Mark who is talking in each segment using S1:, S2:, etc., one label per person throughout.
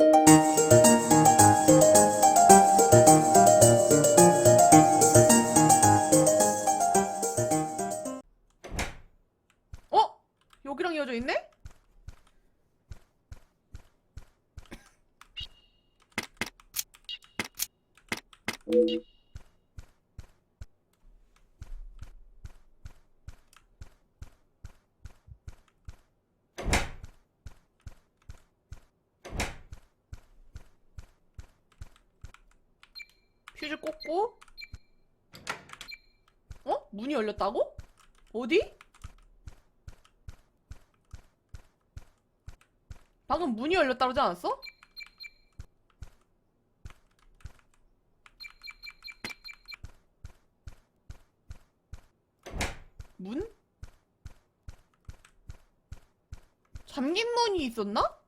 S1: 어? 열렸다고? 어디? 방금 문이 열렸다 그러지 않았어? 문? 잠긴 문이 있었나?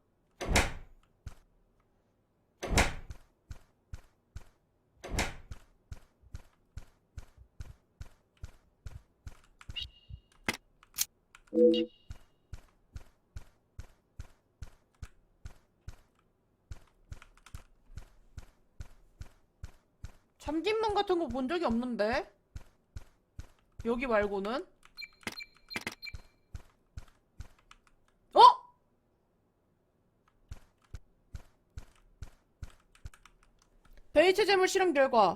S1: 거본 적이 없는데? 여기 말고는? 어? 베이체 재물 실험 결과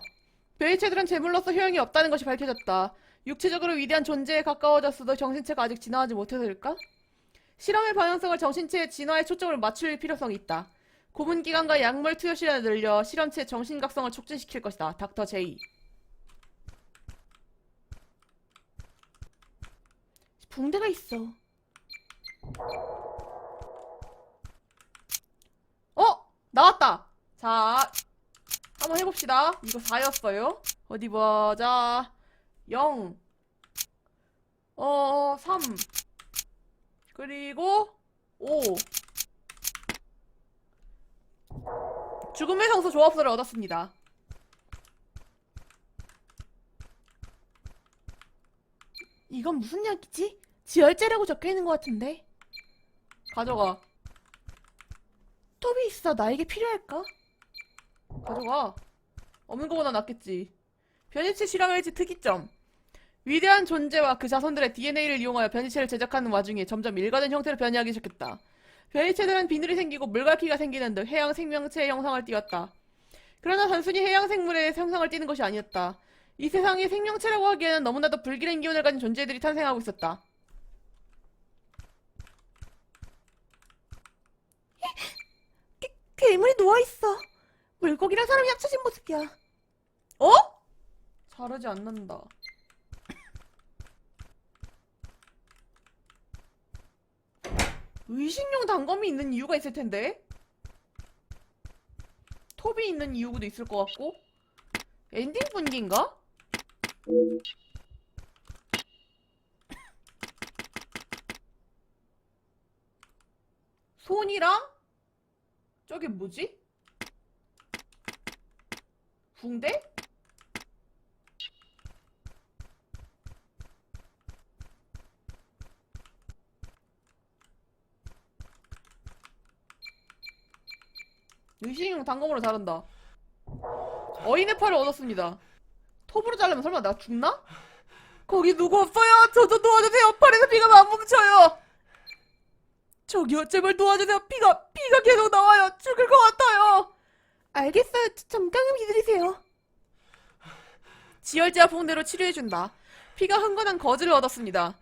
S1: 베이체들은 재물로서 효용이 없다는 것이 밝혀졌다. 육체적으로 위대한 존재에 가까워졌어도 정신체가 아직 진화하지 못해서일까? 실험의 방향성을 정신체의 진화에 초점을 맞출 필요성이 있다. 고문 기간과 약물 투여 시간을 늘려 실험체의 정신각성을 촉진시킬 것이다. 닥터 제이. 붕대가 있어. 어? 나왔다. 자, 한번 해봅시다. 이거 4였어요. 어디 보자. 0. 어, 3. 그리고 5. 죽음의 성소 조합서를 얻었습니다. 이건 무슨 약이지? 지혈제라고 적혀 있는 것 같은데? 가져가. 톱이 있어. 나에게 필요할까? 가져가. 없는 것보다 낫겠지. 변이체 실험일지 특이점. 위대한 존재와 그 자손들의 DNA를 이용하여 변이체를 제작하는 와중에 점점 일가된 형태로 변이하기 시작했다. 변이체들은 비늘이 생기고 물갈퀴가 생기는 등 해양 생명체의 형상을 띠었다. 그러나 단순히 해양 생물의 형상을 띠는 것이 아니었다. 이 세상에 생명체라고 하기에는 너무나도 불길한 기운을 가진 존재들이 탄생하고 있었다. 괴물이 누워있어. 물고기랑 사람이 합쳐진 모습이야. 어? 잘하지 않는다. 의식용 단검이 있는 이유가 있을 텐데? 톱이 있는 이유도 있을 것 같고? 엔딩 분기인가? 손이랑 저게 뭐지? 붕대? 의식용 단검으로 자른다. 어인의 팔을 얻었습니다. 톱으로 자르면 설마 나 죽나? 거기 누구 없어요? 저 좀 도와주세요. 팔에서 피가 안 멈춰요. 저기요, 제발 도와주세요. 피가 피가 계속 나와요. 죽을 것 같아요. 알겠어요. 잠깐만 기다리세요. 지혈제와 붕대로 치료해준다. 피가 흥건한 거즈를 얻었습니다.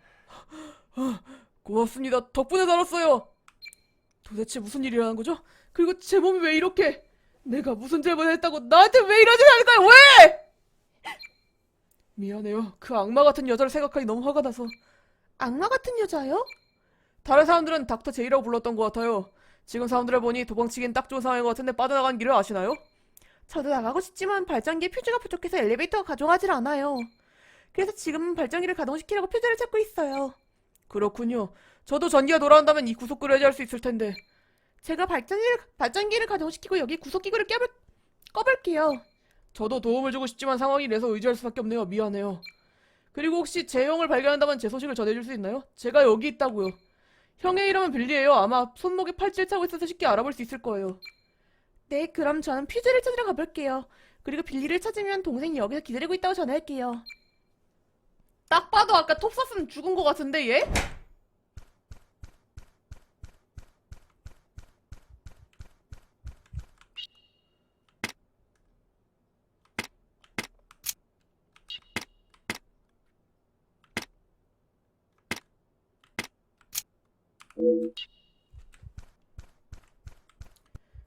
S1: 고맙습니다. 덕분에 살았어요. 도대체 무슨 일이 일어난 거죠? 그리고 제 몸이 왜 이렇게? 내가 무슨 잘못을 했다고 나한테 왜 이러지 않을 거야? 왜? 미안해요. 그 악마 같은 여자를 생각하니 너무 화가 나서. 악마 같은 여자요? 다른 사람들은 닥터 제이라고 불렀던 것 같아요. 지금 사람들을 보니 도망치긴 딱 좋은 상황인 것 같은데 빠져나간 길을 아시나요? 저도 나가고 싶지만 발전기에 퓨즈가 부족해서 엘리베이터가 가동하질 않아요. 그래서 지금은 발전기를 가동시키려고 퓨즈를 찾고 있어요. 그렇군요. 저도 전기가 돌아온다면 이 구속구를 해제할 수 있을 텐데. 제가 발전기를, 발전기를 가동시키고 여기 구속기구를 껴볼, 꺼볼게요. 저도 도움을 주고 싶지만 상황이 이래서 의지할 수밖에 없네요. 미안해요. 그리고 혹시 제 형을 발견한다면 제 소식을 전해줄 수 있나요? 제가 여기 있다고요. 형의 이름은 빌리예요. 아마 손목에 팔찌를 차고 있어서 쉽게 알아볼 수 있을 거예요. 네, 그럼 저는 퓨즈를 찾으러 가볼게요. 그리고 빌리를 찾으면 동생이 여기서 기다리고 있다고 전할게요. 딱 봐도 아까 톱서스는 죽은 것 같은데 얘?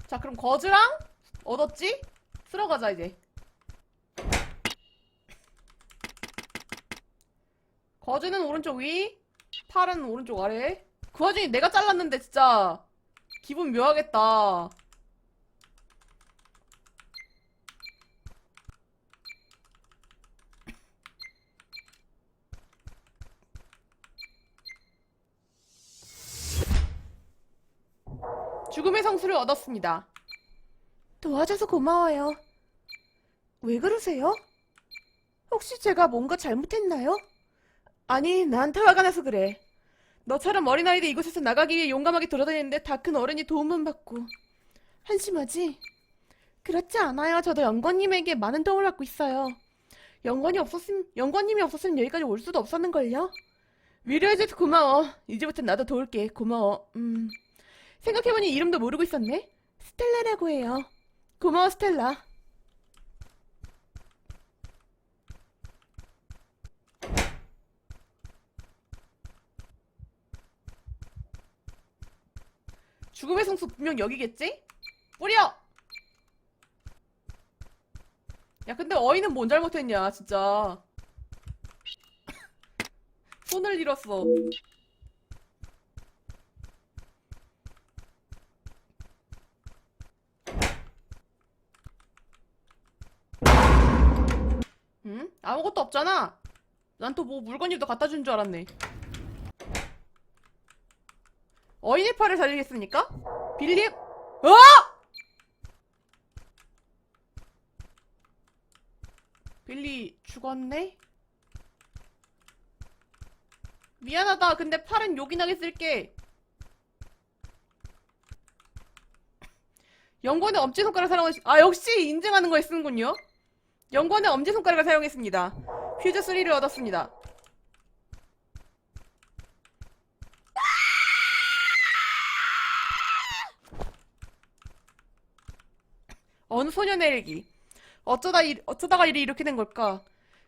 S1: 자, 그럼 거즈랑 얻었지? 쓸어 가자 이제. 거즈는 오른쪽 위, 팔은 오른쪽 아래. 그 와중에 내가 잘랐는데 진짜 기분 묘하겠다. 성수를 얻었습니다. 도와줘서 고마워요. 왜 그러세요? 혹시 제가 뭔가 잘못했나요? 아니, 나한테 화가 나서 그래. 너처럼 어린아이들 이곳에서 나가기 위해 용감하게 돌아다니는데 다 큰 어른이 도움만 받고. 한심하지? 그렇지 않아요. 저도 영건님에게 많은 도움을 받고 있어요. 영건이 없었음, 영건님이 없었으면 여기까지 올 수도 없었는걸요? 위로해줘서 고마워. 이제부터 나도 도울게. 고마워. 음. 생각해보니 이름도 모르고 있었네? 스텔라라고 해요. 고마워, 스텔라. 죽음의 성수 분명 여기겠지? 뿌려! 야, 근데 어이는 뭔 잘못했냐, 진짜. 손을 잃었어. 응? 아무것도 없잖아. 난 또 뭐 물건이라도 갖다 준 줄 알았네. 어인의 팔을 살리겠습니까? 빌립? 어! 빌리 죽었네? 미안하다. 근데 팔은 요긴하게 쓸게. 연권의 엄지손가락 사용을, 아, 역시 인증하는 거에 쓰는군요. 연권의 엄지손가락을 사용했습니다. 퓨즈 3를 얻었습니다. 어느 소년의 일기. 어쩌다 일, 어쩌다가 일이 이렇게 된 걸까?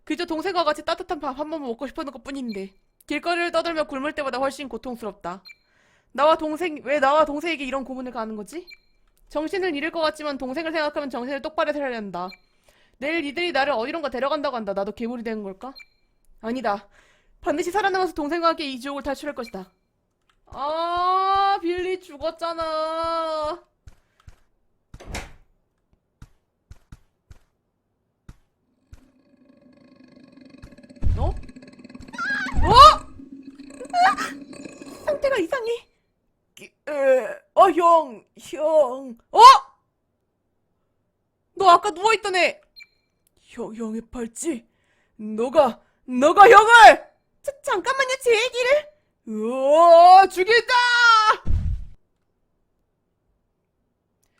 S1: 그저 동생과 같이 따뜻한 밥 한 번 먹고 싶었는 것 뿐인데. 길거리를 떠들며 굶을 때보다 훨씬 고통스럽다. 나와 동생, 왜 나와 동생에게 이런 고문을 가는 거지? 정신을 잃을 것 같지만 동생을 생각하면 정신을 똑바로 차려야 한다. 내일 이들이 나를 어디론가 데려간다고 한다. 나도 괴물이 되는 걸까? 아니다. 반드시 살아남아서 동생과 함께 이 지옥을 탈출할 것이다. 아, 빌리 죽었잖아. 어? 어? 상태가 이상해. 에, 어, 형, 형. 어? 너 아까 누워있던 애. 형, 형의 팔찌. 너가, 너가 형을! 자, 잠깐만요, 제 얘기를. 우와, 죽인다!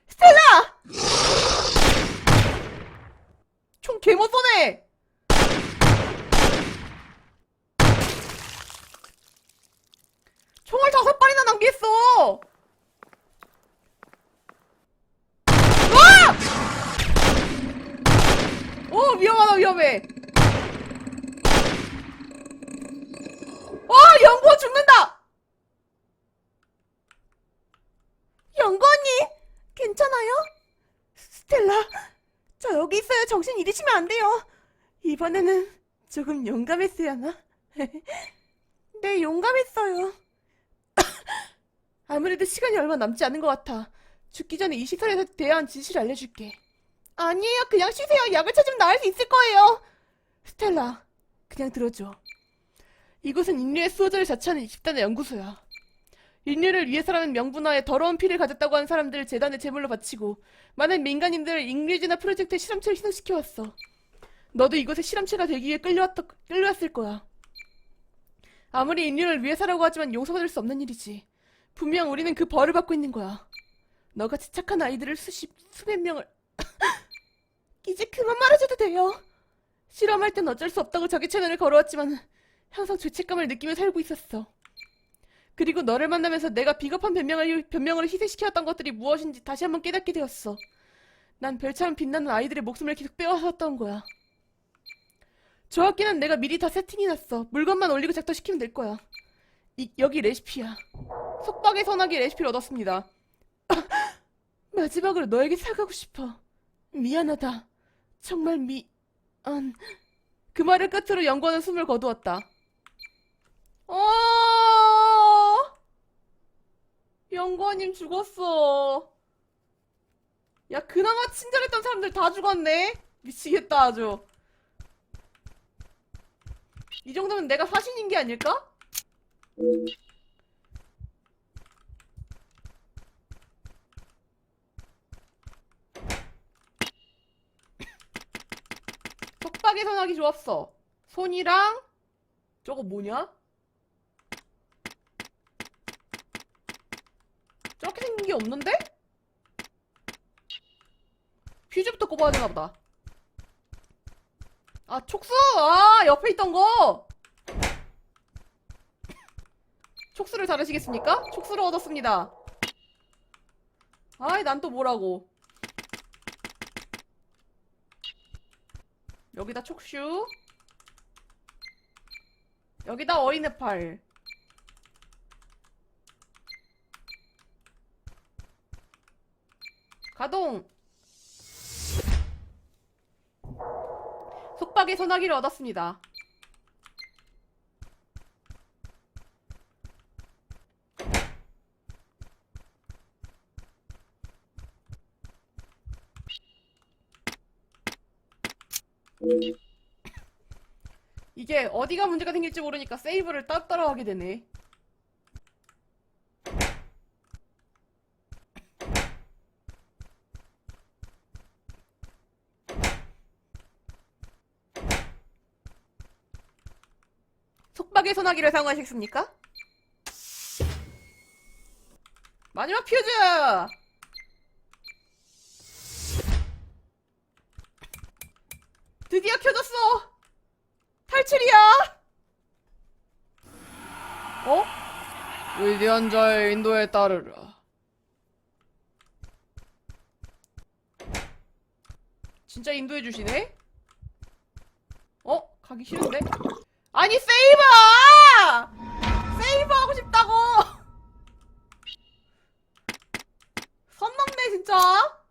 S1: 스텔라! 총 개못 쏘네! 총을 다섯 발이나 낭비했 어! 오 위험하다 위험해 와 연구원 죽는다 연구원님 괜찮아요? 스텔라 저 여기 있어요 정신 잃으시면 안 돼요 이번에는 조금 용감했어야 하나? 네 용감했어요 아무래도 시간이 얼마 남지 않은 것 같아 죽기 전에 이 시설에서 대한 지시를 알려줄게 아니에요. 그냥 쉬세요. 약을 찾으면 나을 수 있을 거예요. 스텔라, 그냥 들어줘. 이곳은 인류의 수호자를 자처하는 집단의 연구소야. 인류를 위해서라는 명분하에 더러운 피를 가졌다고 하는 사람들을 재단에 제물로 바치고 많은 민간인들을 잉글리지나 프로젝트에 실험체를 희생시켜왔어. 너도 이곳에 실험체가 되기 위해 끌려왔다, 끌려왔을 거야. 아무리 인류를 위해서라고 하지만 용서받을 수 없는 일이지. 분명 우리는 그 벌을 받고 있는 거야. 너같이 착한 아이들을 수십, 수백 명을 이제 그만 말해줘도 돼요. 실험할 땐 어쩔 수 없다고 자기 채널을 걸어왔지만 항상 죄책감을 느끼며 살고 있었어. 그리고 너를 만나면서 내가 비겁한 변명을, 변명으로 희생시켜왔던 것들이 무엇인지 다시 한번 깨닫게 되었어. 난 별처럼 빛나는 아이들의 목숨을 계속 빼앗았던 거야. 조합기는 내가 미리 다 세팅해놨어. 물건만 올리고 작동시키면 될 거야. 이, 여기 레시피야. 속박의 선하기 레시피를 얻었습니다. 마지막으로 너에게 사과하고 싶어. 미안하다. 정말 미, 안. 그 말을 끝으로 연구원은 숨을 거두었다. 어! 연구원님 죽었어. 야, 그나마 친절했던 사람들 다 죽었네? 미치겠다, 아주. 이 정도면 내가 사신인 게 아닐까? 속박의 선하기 좋았어. 손이랑 저거 뭐냐? 저렇게 생긴 게 없는데? 퓨즈부터 꼽아야 되나 보다. 아, 촉수! 아, 옆에 있던 거! 촉수를 자르시겠습니까? 촉수를 얻었습니다. 아이, 난 또 뭐라고. 여기다 촉슈. 여기다 어린애 팔. 가동! 속박의 소나기를 얻었습니다. 이게 어디가 문제가 생길지 모르니까 세이브를 따따라 하게 되네. 속박의 소나기를 사용하셨습니까? 마지막 퓨즈! 드디어 켜졌어! 탈출이야! 어? 위대한 자의 인도에 따르라. 진짜 인도해 주시네? 어? 가기 싫은데? 아니 세이버! 세이버 하고 싶다고! 선 넘네 진짜!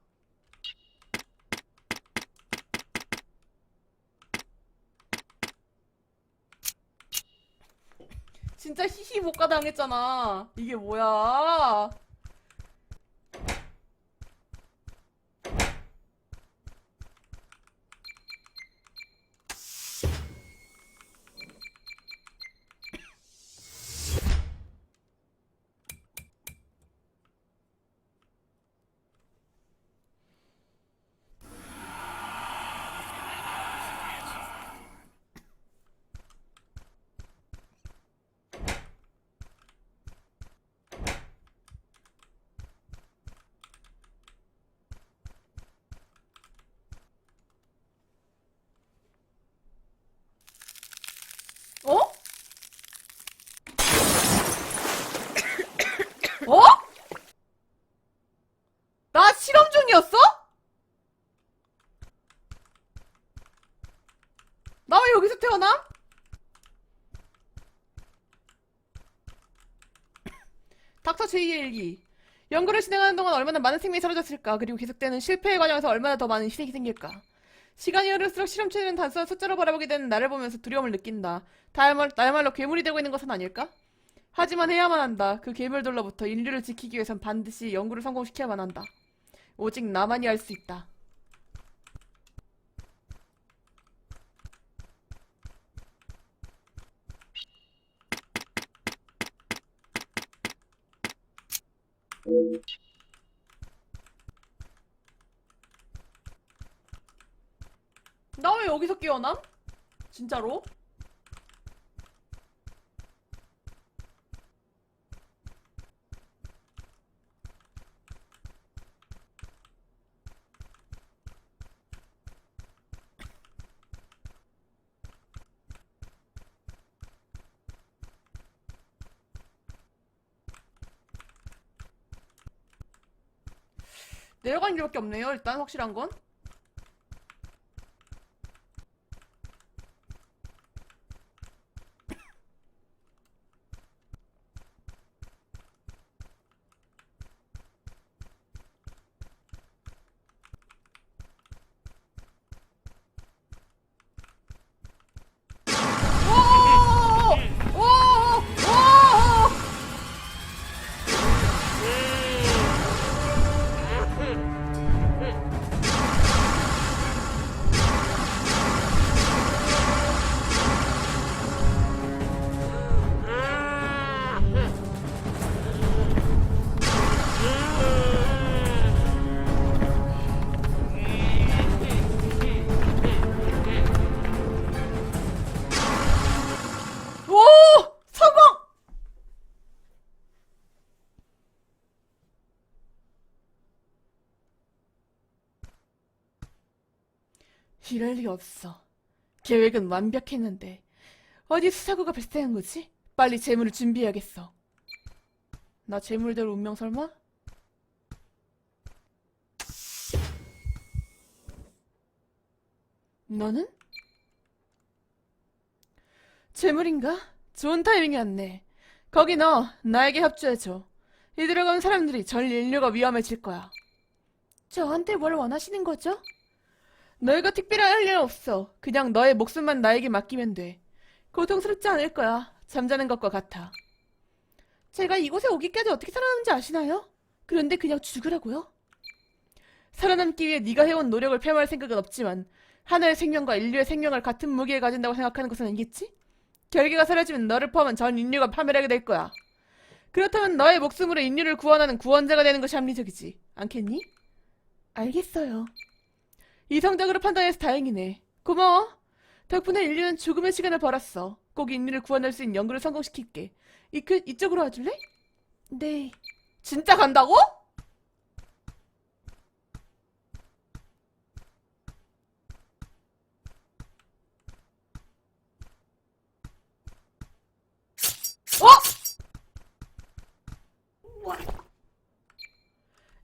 S1: 진짜 히히 못 가 당했잖아. 이게 뭐야? 어? 어? 나 실험 중이었어? 나 왜 여기서 태어나? 닥터 제이의 일기. 연구를 진행하는 동안 얼마나 많은 생명이 사라졌을까? 그리고 계속되는 실패의 과정에서 얼마나 더 많은 희생이 생길까? 시간이 흐를수록 실험체는 단순한 숫자로 바라보게 되는 나를 보면서 두려움을 느낀다. 다야말, 나야말로 괴물이 되고 있는 것은 아닐까? 하지만 해야만 한다. 그 괴물들로부터 인류를 지키기 위해선 반드시 연구를 성공시켜야만 한다. 오직 나만이 할 수 있다. 내가 왜 여기서 깨어남? 진짜로? 내려간 길밖에 없네요 일단 확실한 건 이럴 리 없어. 계획은 완벽했는데 어디서 사고가 발생한 거지? 빨리 재물을 준비해야겠어. 나 재물대로 운명 설마? 너는? 재물인가? 좋은 타이밍이었네. 거기 너, 나에게 협조해줘. 가면 사람들이 전 인류가 위험해질 거야. 저한테 뭘 원하시는 거죠? 너희가 특별히 할일 없어. 그냥 너의 목숨만 나에게 맡기면 돼. 고통스럽지 않을 거야. 잠자는 것과 같아. 제가 이곳에 오기까지 어떻게 살아남는지 아시나요? 그런데 그냥 죽으라고요? 살아남기 위해 네가 해온 노력을 폐마할 생각은 없지만 하나의 생명과 인류의 생명을 같은 무게에 가진다고 생각하는 것은 아니겠지? 결계가 사라지면 너를 포함한 전 인류가 파멸하게 될 거야. 그렇다면 너의 목숨으로 인류를 구원하는 구원자가 되는 것이 합리적이지. 않겠니? 알겠어요. 이성적으로 판단해서 다행이네. 고마워. 덕분에 인류는 죽음의 시간을 벌었어. 꼭 인류를 구원할 수 있는 연구를 성공시킬게. 이, 그, 이쪽으로 와줄래? 네. 진짜 간다고? 어?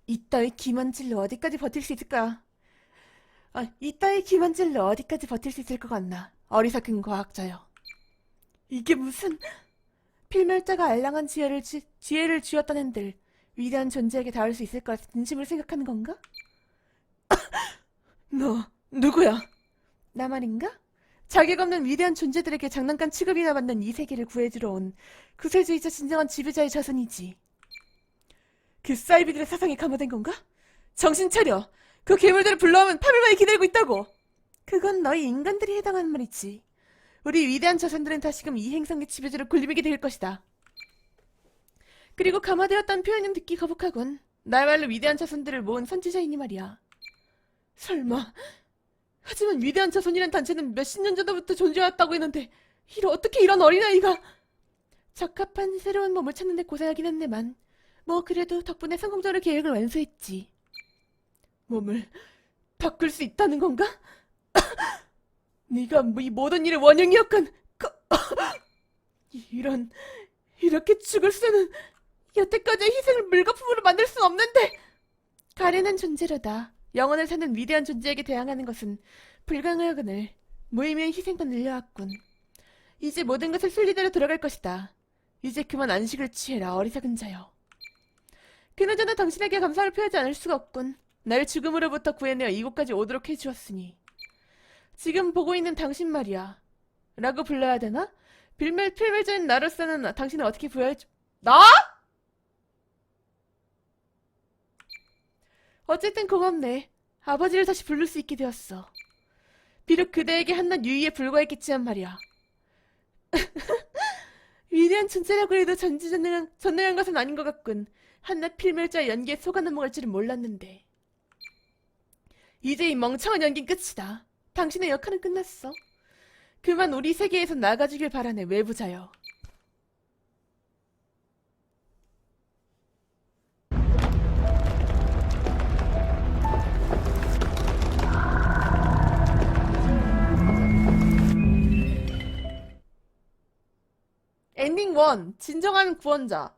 S1: 이따위 기만질로 어디까지 버틸 수 있을까? 아, 이따위 기만질로 어디까지 버틸 수 있을 것 같나? 어리석은 과학자여. 이게 무슨 필멸자가 알랑한 지혜를 지, 지혜를 쥐었다는들 위대한 존재에게 닿을 수 있을 거라 진심을 생각하는 건가? 너 누구야? 나 말인가? 자격 없는 위대한 존재들에게 장난감 취급이나 받는 이 세계를 구해주러 온 구세주이자 진정한 지배자의 자손이지. 그 사이비들의 사상이 감화된 건가? 정신 차려. 그 괴물들을 불러오면 파멸만이 기다리고 있다고. 그건 너희 인간들이 해당하는 말이지. 우리 위대한 자손들은 다시금 이 행성의 지배자로 군림하게 될 것이다. 그리고 감화되었다는 표현은 듣기 거북하군. 나야말로 위대한 자손들을 모은 선지자이니 말이야. 설마. 하지만 위대한 자손이란 단체는 몇십 년 전부터 존재해왔다고 했는데 이를 어떻게 이런 어린아이가 적합한 새로운 몸을 찾는 데 고생하긴 했네만 뭐 그래도 덕분에 성공적으로 계획을 완수했지. 몸을 바꿀 수 있다는 건가? 네가 뭐이 모든 일의 원흉이었건 그... 이런 이렇게 죽을 수는 여태까지의 희생을 물거품으로 만들 순 없는데. 가련한 존재로다. 영원을 사는 위대한 존재에게 대항하는 것은 불가능하거늘 무의미한 희생만 늘려왔군. 이제 모든 것을 순리대로 돌아갈 것이다. 이제 그만 안식을 취해라 어리석은 자여. 그나저나 당신에게 감사를 표하지 않을 수가 없군 날 죽음으로부터 구해내어 이곳까지 오도록 해주었으니 지금 보고 있는 당신 말이야. 라고 불러야 되나? 빌멜, 필멜자인 나로서는 당신을 어떻게 보여야지? 나? 어쨌든 고맙네. 아버지를 다시 부를 수 있게 되었어. 비록 그대에게 한낱 유의에 불과했겠지만 말이야. 위대한 존재라고 해도 전지전능한, 전능한 것은 아닌 것 같군. 한낱 필멸자의 연기에 속아 넘어갈 줄은 몰랐는데. 이제 이 멍청한 연기는 끝이다. 당신의 역할은 끝났어. 그만 우리 세계에서 나가주길 바라네, 외부자여. 엔딩 1. 진정한 구원자.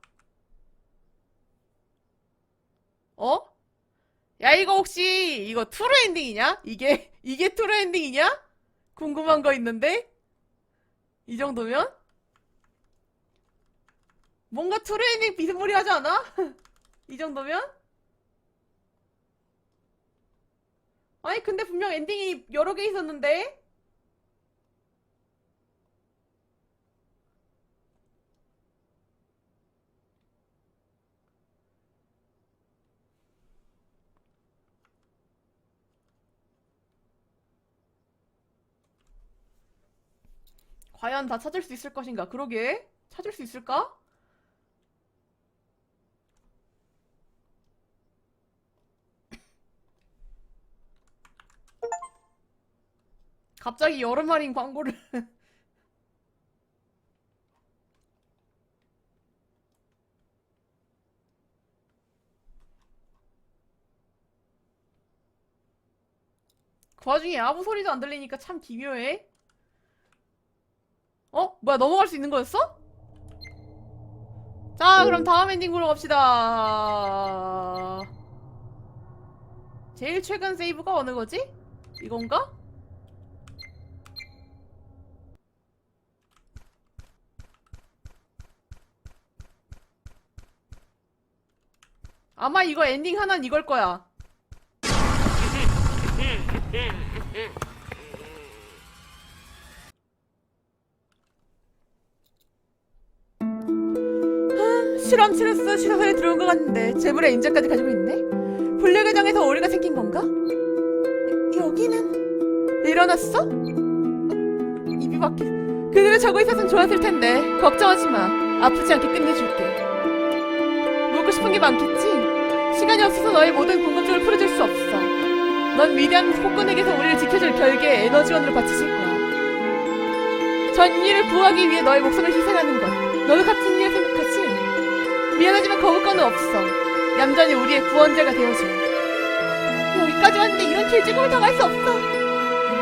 S1: 어? 야, 이거 혹시, 이거 트루 엔딩이냐? 이게, 이게 트루 엔딩이냐? 궁금한 거 있는데? 이 정도면? 뭔가 트루 엔딩 비스무리하지 않아? 이 정도면? 아니, 근데 분명 엔딩이 여러 개 있었는데? 과연 다 찾을 수 있을 것인가? 그러게. 찾을 수 있을까? 갑자기 여름 할인 광고를. 그 와중에 아무 소리도 안 들리니까 참 기묘해. 어? 뭐야, 넘어갈 수 있는 거였어? 자, 그럼 다음 엔딩으로 갑시다. 제일 최근 세이브가 어느 거지? 이건가? 아마 이거 엔딩 하나는 이걸 거야. 실험 치료스 시사소에 들어온 것 같은데 재물의 인자까지 가지고 있네. 불려계정에서 오류가 생긴 건가? 여- 여기는 일어났어? 어, 입이 막혀. 그대로 자고 있었으면 좋았을 텐데 걱정하지 마. 아프지 않게 끝내줄게. 묻고 싶은 게 많겠지? 시간이 없어서 너의 모든 궁금증을 풀어줄 수 없어. 넌 위대한 폭군에게서 우리를 지켜줄 결계의 에너지원으로 바치실 거야. 전 인류를 구하기 위해 너의 목숨을 희생하는 것. 너도 같은? 미안하지만 거부권은 없어. 얌전히 우리의 구원자가 되어줘. 여기까지 왔는데 이런 길쭉을 당할 수 없어.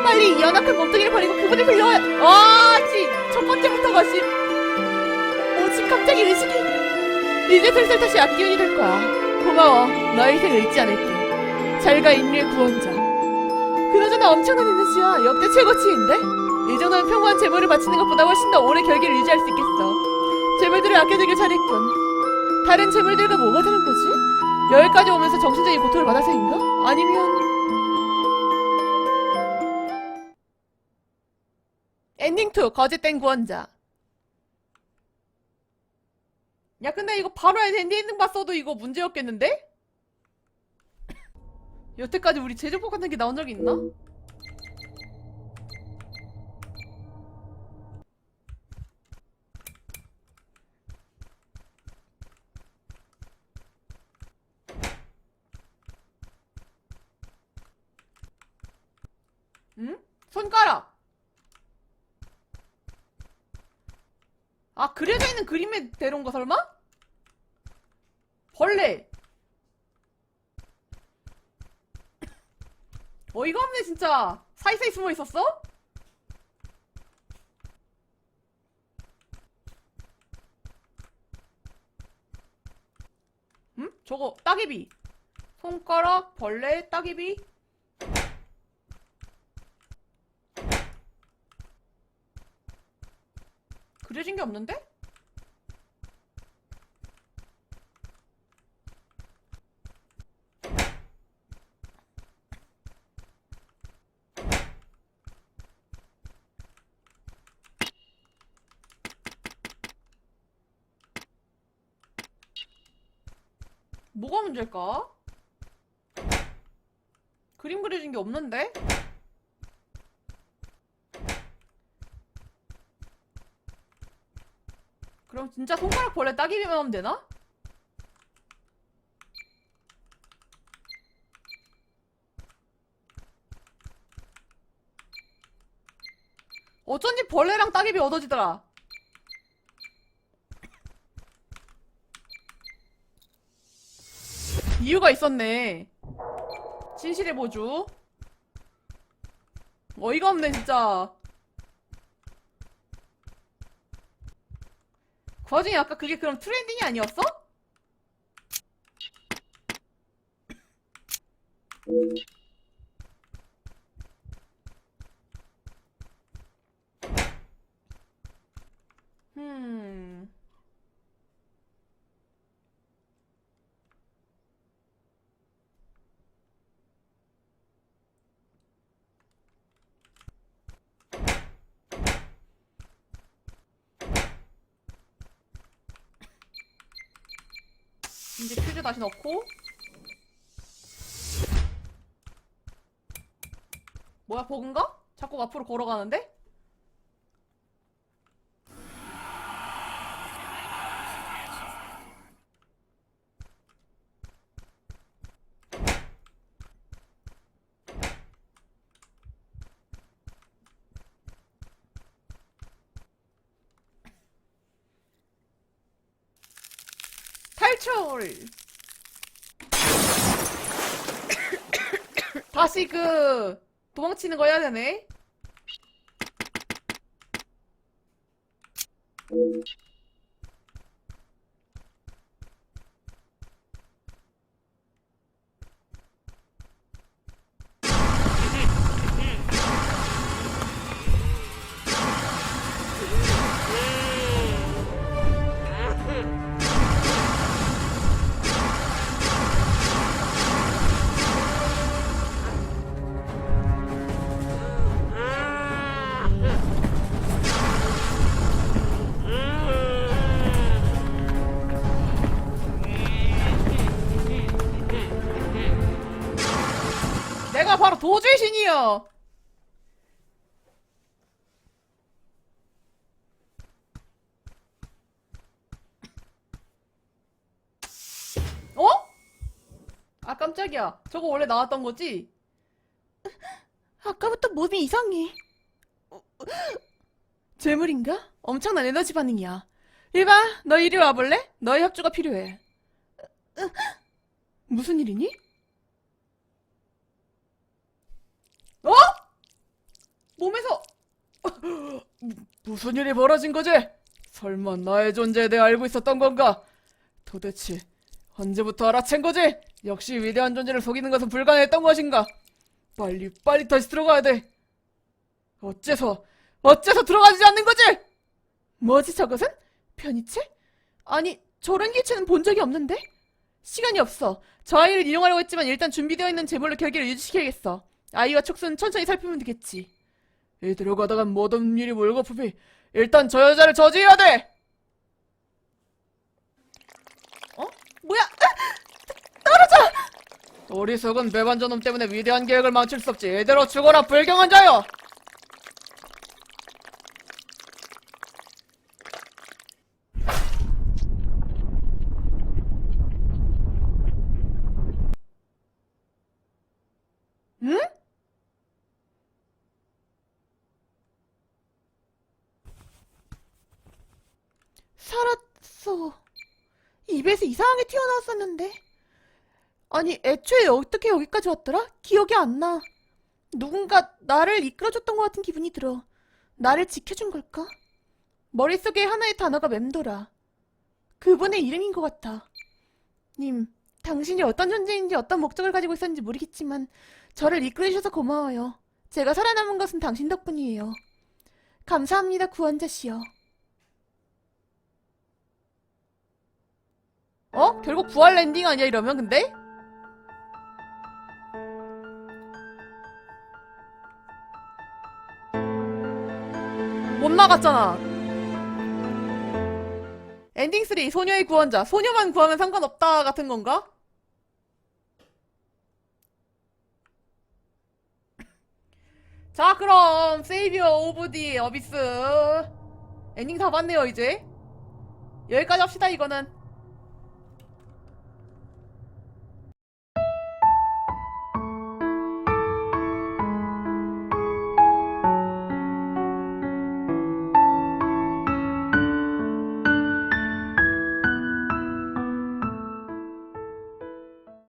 S1: 빨리 이 연약한 몸뚱이를 버리고 그분을 불러와. 와, 씨, 첫 번째부터가 씨. 어, 지금 갑자기 의식이. 이제 슬슬 다시 악기운이 될 거야. 고마워. 너의 희생을 잊지 않을게. 잘가 인류의 구원자. 그나저나 엄청난 에너지야. 역대 최고치인데? 이 정도면 평범한 재물을 바치는 것보다 훨씬 더 오래 결계를 유지할 수 있겠어. 재물들을 아껴두길 잘했군. 다른 재물들과 뭐가 다른 거지? 여기까지 오면서 정신적인 고통을 받아서인가? 아니면 엔딩 2 거짓된 구원자 야 근데 이거 바로 엔딩 봤어도 이거 문제였겠는데? 여태까지 우리 제조법 같은 게 나온 적이 있나? 응? 손가락. 아, 그려져 있는 그림에 데려온 거 설마? 벌레. 어이가 없네, 진짜. 사이사이 숨어 있었어? 응? 저거, 따개비. 손가락, 벌레, 따개비. 그려진 게 없는데? 뭐가 문제일까? 그림 그려진 게 없는데? 그럼 진짜 손가락 벌레 따기비만 하면 되나? 어쩐지 벌레랑 따기비 얻어지더라. 이유가 있었네. 진실의 보주. 어이가 없네, 진짜. 그 와중에 아까 그게 그럼 트렌딩이 아니었어? 음. 이제 퓨즈 다시 넣고 뭐야 버그인가? 자꾸 앞으로 걸어가는데? 탈출! 다시 그 도망치는 거 해야 되네. 도주의 신이여. 어? 아 깜짝이야. 저거 원래 나왔던 거지? 아까부터 몸이 이상해. 재물인가? 엄청난 에너지 반응이야. 이봐, 너 이리 와볼래? 너의 협조가 필요해. 무슨 일이니? 어? 몸에서 무슨 일이 벌어진 거지? 설마 나의 존재에 대해 알고 있었던 건가? 도대체 언제부터 알아챈 거지? 역시 위대한 존재를 속이는 것은 불가능했던 것인가? 빨리 빨리 다시 들어가야 돼. 어째서 어째서 들어가지 않는 거지? 뭐지 저것은? 편의체? 아니 저런 기체는 본 적이 없는데? 시간이 없어. 저 아이를 이용하려고 했지만 일단 준비되어 있는 재물로 결계를 유지시켜야겠어. 아이와 촉수는 천천히 살피면 되겠지. 이대로 가다간 모든 일이 몰고품이 일단 저 여자를 저지해야 돼! 어? 뭐야? 떨어져! 어리석은 배반전놈 때문에 위대한 계획을 망칠 수 없지. 이대로 죽어라 불경한 자여! 응? 살았어. 입에서 이상하게 튀어 나왔었는데. 아니, 애초에 어떻게 여기까지 왔더라? 기억이 안 나. 누군가 나를 이끌어줬던 것 같은 기분이 들어. 나를 지켜준 걸까? 머릿속에 하나의 단어가 맴돌아. 그분의 이름인 것 같아. 님, 당신이 어떤 존재인지 어떤 목적을 가지고 있었는지 모르겠지만 저를 이끌어주셔서 고마워요. 제가 살아남은 것은 당신 덕분이에요. 감사합니다, 구원자시여. 어? 결국 부활 랜딩 아니야, 이러면 근데? 못 나갔잖아. 엔딩 3, 소녀의 구원자. 소녀만 구하면 상관없다 같은 건가? 자, 그럼 세이비어 오브 디 어비스 엔딩 다 봤네요, 이제. 여기까지 합시다, 이거는.